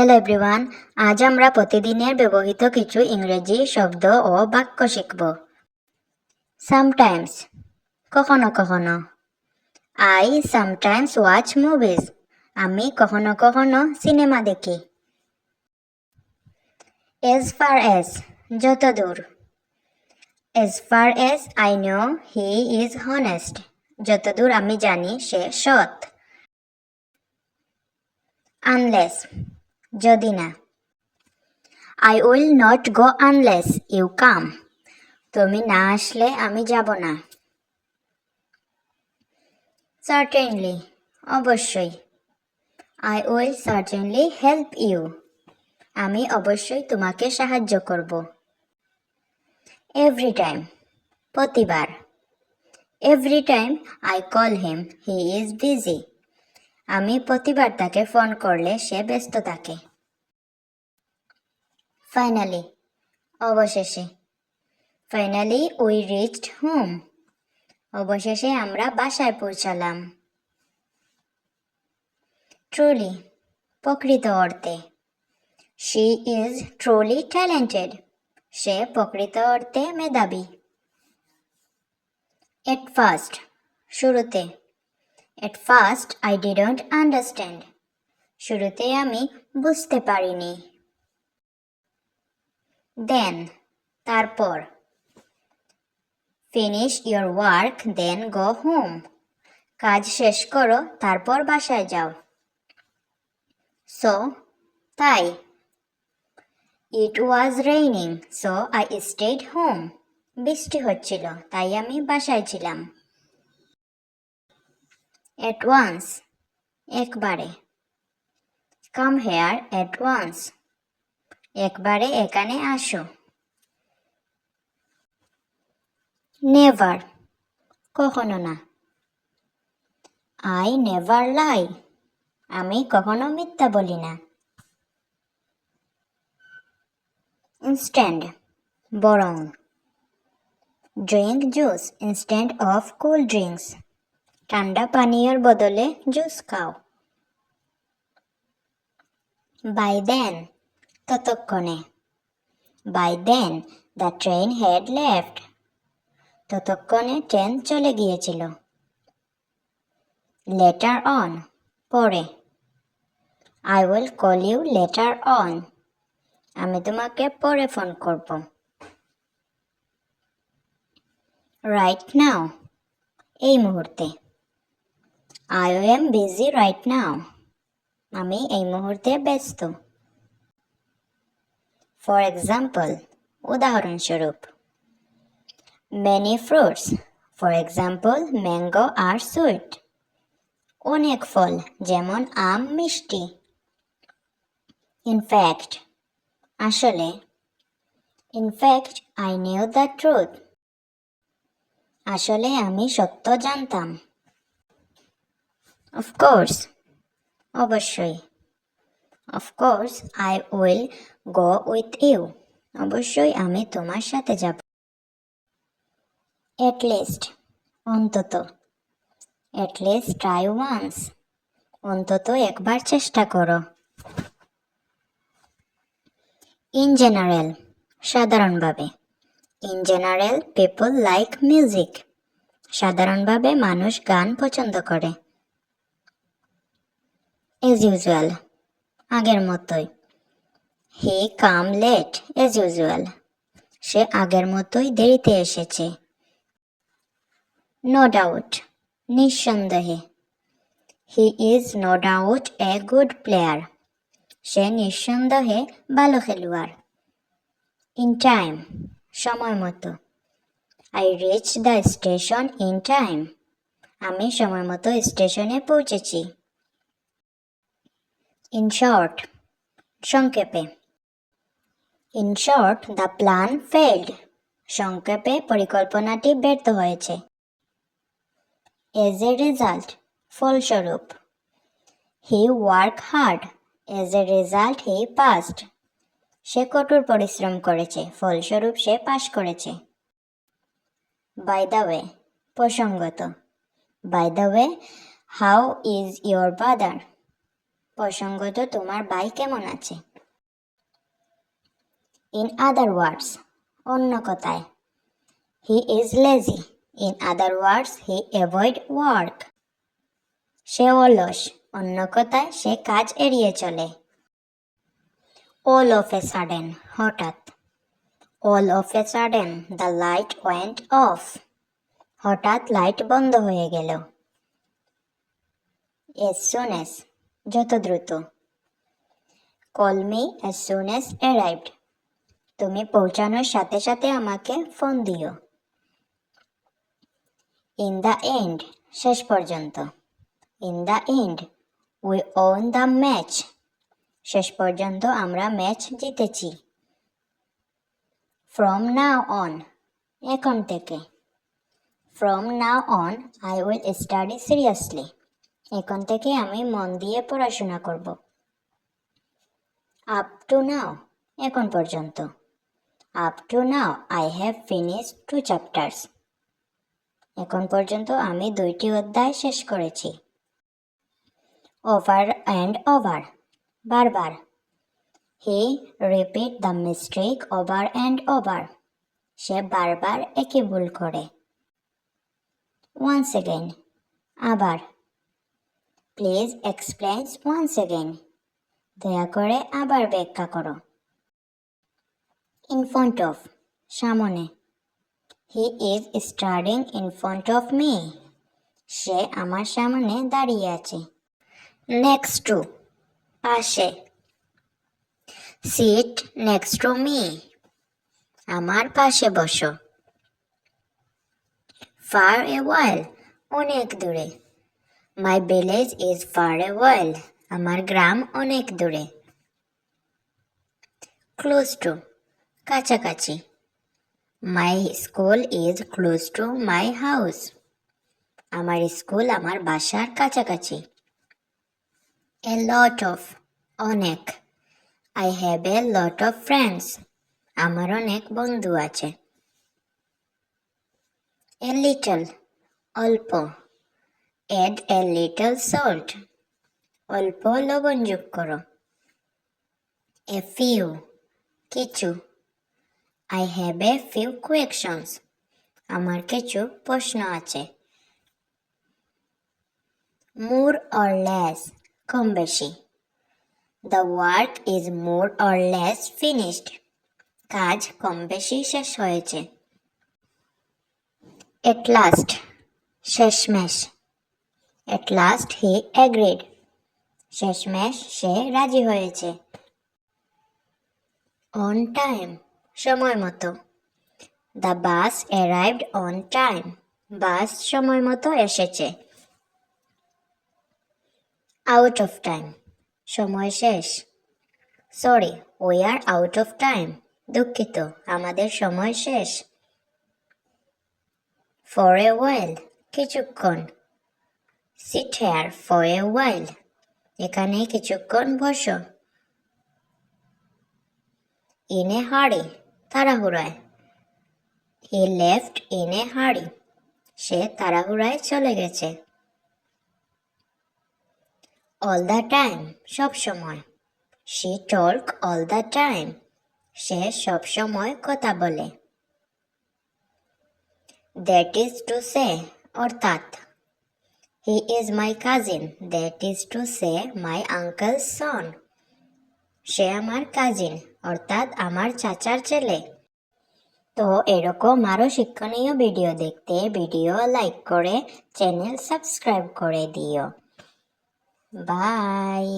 Hello everyone আজ আমরা প্রতিদিনের ব্যবহৃত কিছু ইংরেজি শব্দ ও বাক্য শিখব। সামটাইমস কখনো কখনো। আই সামটাইমস ওয়াচ মুভিজ আমি কখনো কখনো সিনেমা দেখি। এজ ফার এস যত দূর। As far as I know he is honest যতদূর আমি জানি সে সৎ। আনলেস যদি না। I will not go unless you come তুমি না আসলে আমি যাব না। সার্টেনলি অবশ্যই। I will certainly help you আমি অবশ্যই তোমাকে সাহায্য করব। এভরি টাইম প্রতিবার। Every time I call him he is busy আমি প্রতিবার তাকে ফোন করলে সে ব্যস্ত থাকে। ফাইনালি অবশেষে। ফাইনালি উই রিচড হোম অবশেষে আমরা বাসায় পৌঁছালাম। ট্রুলি প্রকৃত অর্থে। শি ইজ ট্রুলি ট্যালেন্টেড সে প্রকৃত অর্থে মেধাবী। এট ফার্স্ট শুরুতে। At first I didn't understand শুরুতে আমি বুঝতে পারিনি। দেন তারপর। Finish your work then go home কাজ শেষ করো, তারপর বাসায় যাও। সো তাই। It was raining so I stayed home বৃষ্টি হচ্ছিল, তাই আমি বাসায় ছিলাম। এট ওয়ান্স একবারে। কাম হেয়ার এট ওয়ান্স একবারে এখানে আসো। নেভার কখনো না। আই নেভার লাই আমি কখনো মিথ্যা বলি না। ইনস্ট্যান্ট বরং। Drink juice instead of cool drinks ঠান্ডা পানীয়র বদলে জুস খাও। বাই দেন ততক্ষণে। By then the train had left ততক্ষণে ট্রেন চলে গিয়েছিল। লেটার অন পরে। I will call you later on আমি তোমাকে পরে ফোন করব। রাইট নাও এই মুহূর্তে। I am busy right now আমি এই মুহূর্তে ব্যস্ত। ফর এক্সাম্পল উদাহরণস্বরূপ many fruits for example mango are sweet অনেক ফল, যেমন আম, মিষ্টি। ইনফ্যাক্ট আসলে in fact I knew the truth আসলে আমি সত্য জানতাম। অফকোর্স অবশ্যই। Of course I will go with you অবশ্যই আমি তোমার সাথে যাব। এট লিস্ট অন্তত। এট লিস্ট ট্রাই ওয়ান্স অন্তত একবার চেষ্টা করো। ইন জেনারেল সাধারণভাবে। In general people like music সাধারণভাবে মানুষ গান পছন্দ করে। এজ ইউজুয়াল আগের মতোই। He come late as usual সে আগের মতোই দেরিতে এসেছে। নো ডাউট নিঃসন্দেহে। He is no doubt a good player সে নিঃসন্দেহে ভালো খেলোয়াড়। ইন টাইম সময় মতো। I reach the station in time আমি সময় মতো স্টেশনে পৌঁছেছি। ইন শর্ট সংক্ষেপে। In short the plan failed সংক্ষেপে পরিকল্পনাটি ব্যর্থ হয়েছে। এজ এ রেজাল্ট ফলস্বরূপ he work hard as a result he passed সে কঠোর পরিশ্রম করেছে, ফলস্বরূপ সে পাশ করেছে। বাই দ্য ওয়ে প্রসঙ্গত by the way how is your brother প্রসঙ্গত, তোমার ভাই কেমন আছে? ইন আদার ওয়ার্ডস অন্য কথায় he is lazy in other words he avoid work সে অলস, অন্য কথায়, সে কাজ এড়িয়ে চলে। অল অফ এ সাডেন হঠাৎ। All of a sudden the light went off হঠাৎ লাইট বন্ধ হয়ে গেল। এস সুন এস যত দ্রুত। Call me as soon as arrived তুমি পৌঁছানোর সাথে সাথে আমাকে ফোন দিও। ইন দ্য এন্ড শেষ পর্যন্ত। In the end we won the match শেষ পর্যন্ত আমরা ম্যাচ জিতেছি। ফ্রম নাও অন এখন থেকে। From now on I will study seriously এখন থেকে আমি মন দিয়ে পড়াশোনা করব। আপ টু নাও এখন পর্যন্ত। Up to now I have finish two chapters এখন পর্যন্ত আমি দুইটি অধ্যায় শেষ করেছি। ওভার অ্যান্ড ওভার বারবার। He repeat the mistake over and over সে বারবার একই ভুল করে। ওয়ান্স এগেইন আবার। প্লিজ এক্সপ্লেন্স ওয়ান্স এগেইন দয়া করে আবার ব্যাখ্যা করো। ইন ফ্রন্ট অফ সামনে। He is studying in front of me সে আমার সামনে দাঁড়িয়ে আছে। নেক্সট টু পাশে। সিট নেক্সট টু মি আমার পাশে বসো। ফার এ ওয়াইল অনেক দূরে। My village is far a while আমার গ্রাম অনেক দূরে। ক্লোজ টু কাছাকাছি। My school is close to my house আমার স্কুল আমার বাসার কাছাকাছি। এ লট অফ অনেক। I have a lot of friends আমার অনেক বন্ধু আছে। এ লিটল অল্প। এড এ লিটল সল্ট অল্প লবণ যোগ করো। এ ফিউ কিছু। I have a few questions আমার কিছু প্রশ্ন আছে। মোর অর লেস কম বেশি। The work is more or less finished কাজ কম বেশি শেষ হয়েছে। এট লাস্ট শেষমেশ এট লাস্ট হি অ্যাগ্রিড শেষমেশ সে রাজি হয়েছে। অন টাইম সময় মতো। The bus arrived on time bus সময় মতো এসেছে। আউট অফ টাইম সময় শেষ। Sorry we are out of time দুঃখিত, আমাদের সময় শেষ। ফর এ ওয়াইল কিছুক্ষণ। Sit here for a while এখানে কিছুক্ষণ বসো। ইন হাড়ি তাড়াহুড়ায়। হি লেফট ইন এ হাড়ি সে তাড়াহুড়ায় চলে গেছে। অল দ্য টাইম সব সময়। She talk all the time সে সব সময় কথা বলে। দ্যাট ইজ টু সে অর্থাৎ he is my cousin that is to say my uncle son সে আমার কাজিন অর্থাৎ আমার চাচার ছেলে। তো এরকম আরও শিক্ষণীয় ভিডিও দেখতে ভিডিও লাইক করে চ্যানেল সাবস্ক্রাইব করে দিও। বাই